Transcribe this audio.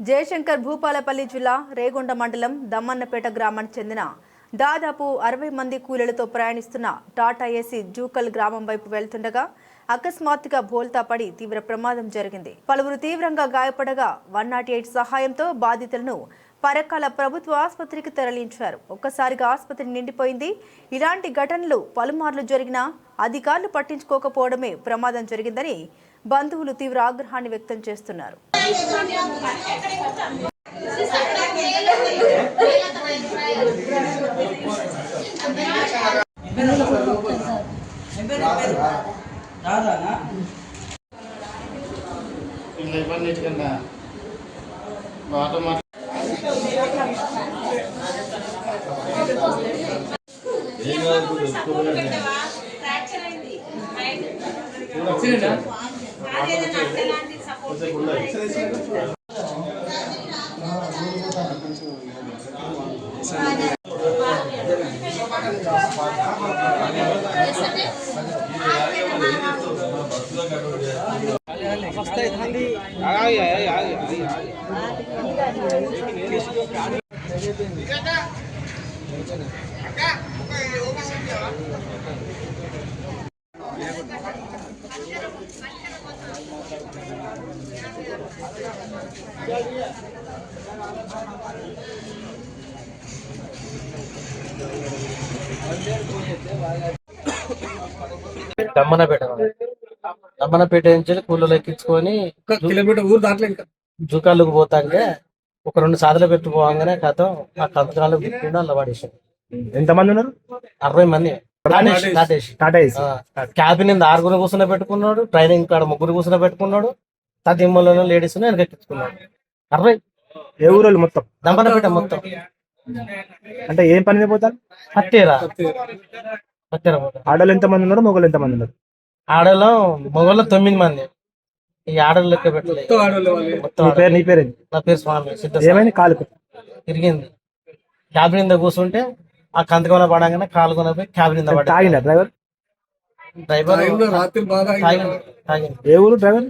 జయశంకర్ భూపాలపల్లి జిల్లా రేగొండ మండలం దమ్మన్నపేట గ్రామానికి చెందిన దాదాపు అరవై మంది కూలీలతో ప్రయాణిస్తున్న టాటా ఏసీ జూకల్ గ్రామం వైపు వెళ్తుండగా అకస్మాత్తుగా బోల్తా పడి తీవ్ర ప్రమాదం జరిగింది. పలువురు తీవ్రంగా గాయపడగా వన్ నాట్ ఎయిట్ సహాయంతో బాధితులను పరకాల ప్రభుత్వ ఆసుపత్రికి తరలించారు. ఒక్కసారిగా ఆసుపత్రి నిండిపోయింది. ఇలాంటి ఘటనలు పలుమార్లు జరిగినా అధికారులు పట్టించుకోకపోవడమే ప్రమాదం జరిగిందని బంధువులు తీవ్ర ఆగ్రహాన్ని వ్యక్తం చేస్తున్నారు. వస్తాయి గాంధీ ఆగి దమ్మనపేట దమ్మనపేట నుంచి కూలీలు ఎక్కించుకొని కిలోమీటర్ ఊరు దాంట్లో ఇంకా. జూకాళ్ళకు పోతాంటే ఒక రెండు సాధలు పెట్టి పోగానే కథ ఆ కంతకాలు పెట్టిండు అలా పడేసాడు ఎంతమంది ఉన్నారు? అరవై మంది. క్యాబిన్ ఆరుగురు కూర్చుని పెట్టుకున్నాడు ట్రైనింగ్ కాడ ముగ్గురు కూర్చుని పెట్టుకున్నాడు తదిమ్మలను లేడీస్ వెనకెక్కించుకున్నాడు. అరవై. ఏ ఊరోళ్ళు మొత్తం? దమ్మనపేట మొత్తం. అంటే ఏం పని మీద పోతారు? పత్తేరా. పత్తేరా. పోతాం. ఆడోళ్ళు ఎంతమంది ఉన్నారు? మొగలు ఎంతమంది ఉన్నారు? ఆడలో మొగల్లో తొమ్మిది మంది. ఈ ఆడలు లెక్క పెట్టలేదు మొత్తం. పేరు నీ పేరు? నా పేరు స్వామి ఏమైంది కాలుకు? తిరిగింది. క్యాబిన్ కింద కూర్చుంటే ఆ కంతకొన పడంగానే కాలు కొన పోయి క్యాబిన్ కింద తాగిందా డ్రైవర్? డ్రైవర్ రాత్రి బాగా తాగింది ఏ ఊరు డ్రైవర్?